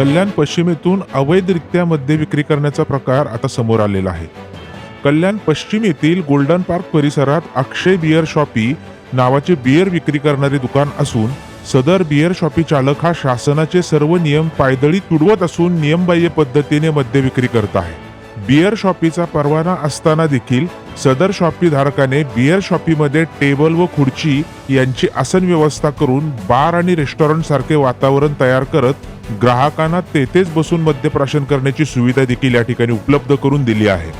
कल्याण पश्चिमेतून अवैधरित्या मद्य विक्री करण्याचा प्रकार आता समोर आलेला आहे. कल्याण पश्चिम येथील गोल्डन पार्क परिसरात अक्षय बियर शॉपी नावाचे बियर विक्री करणारे दुकान असून सदर बियर शॉपी चालक हा शासनाचे सर्व नियम पायदळी तुडवत असून नियमबाह्य पद्धतीने मद्य विक्री करत आहे. बियर शॉपीचा परवाना असताना देखील सदर शॉपी धारकाने बियर शॉपीमध्ये टेबल व खुर्ची यांची आसन व्यवस्था करून बार आणि रेस्टॉरंट सारखे वातावरण तयार करत ग्राहकांना तेथेच बसून मद्यप्राशन करण्याची सुविधा देखील या ठिकाणी उपलब्ध करून दिली आहे.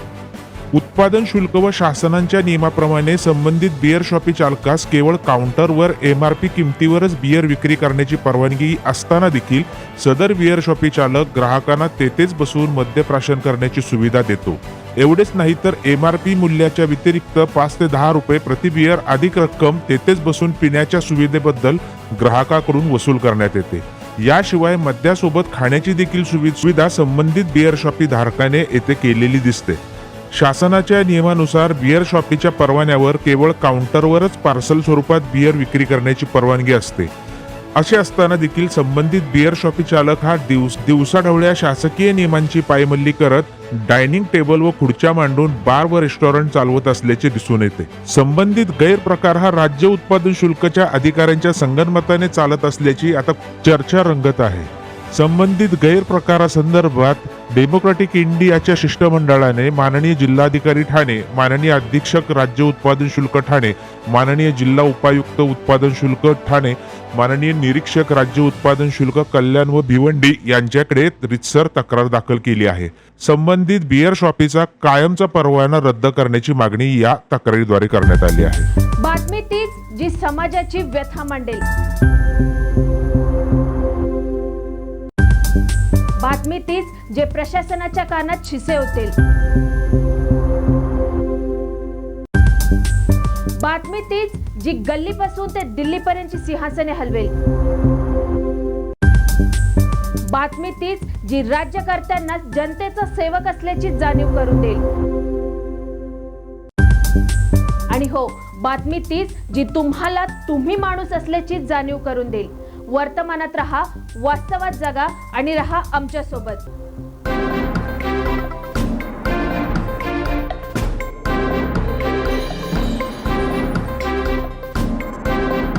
उत्पादन शुल्क व शासनाच्या नियमाप्रमाणे संबंधित बिअर शॉपी चालकास केवळ काउंटरवर एम आर पी किमतीवरच बियर विक्री करण्याची परवानगी असताना देखील सदर बिअर शॉपी चालक ग्राहकांना तेथेच बसून मद्यप्राशन करण्याची सुविधा देतो. एवढेच नाही तर एम आर पी मूल्याच्या व्यतिरिक्त पाच ते दहा रुपये प्रति बियर अधिक रक्कम तेथेच बसून पिण्याच्या सुविधेबद्दल ग्राहकाकडून वसूल करण्यात येते. याशिवाय मद्यासोबत खाण्याची देखील सुविधा संबंधित बियर शॉपी धारकाने येथे केलेली दिसते. शासनाच्या नियमानुसार बियर शॉपीच्या परवान्यावर केवळ काउंटरवरच पार्सल स्वरूपात बियर विक्री करण्याची परवानगी असते. असे असताना देखील संबंधित बिअर शॉपी चालक हा दिवस दिवसाढवळ्या शासकीय नियमांची पायमल्ली करत डायनिंग टेबल व खुर्च्या मांडून बार व रेस्टॉरंट चालवत असल्याचे दिसून येते. संबंधित गैरप्रकार हा राज्य उत्पादन शुल्कच्या अधिकाऱ्यांच्या संगनमताने चालत असल्याची आता चर्चा रंगत आहे. संबंधित गैरप्रकारासंदर्भात डेमोक्रॅटिक इंडियाच्या शिष्टमंडळाने माननीय जिल्हाधिकारी ठाणे माननीय अधीक्षक राज्य उत्पादन शुल्क ठाणे माननीय जिल्हा उपायुक्त उत्पादन शुल्क ठाणे माननीय निरीक्षक राज्य उत्पादन शुल्क कल्याण व भिवंडी यांच्याकडे रितसर तक्रार दाखल केली आहे. संबंधित बियर शॉपीचा कायमचा परवाना रद्द करण्याची मागणी या तक्रारीद्वारे करण्यात आली आहे. बातमी तीच जी समाजाची व्यथा मांडेल. बातमी तीच जे प्रशासनाच्या कानात शिसे होतील बातमी तीच जी गल्लीपासून ते दिल्लीपर्यंतची सिंहासने हलवेल. बातमी तीच जी राज्यकर्त्यांना जनतेचा सेवक असल्याची जाणीव करून देईल. आणि हो बातमी तीच जी तुम्हाला तुम्ही माणूस असल्याची जाणीव करून देईल. वर्तमानात रहा वास्तवात जगा आणि रहा आमच्यासोबत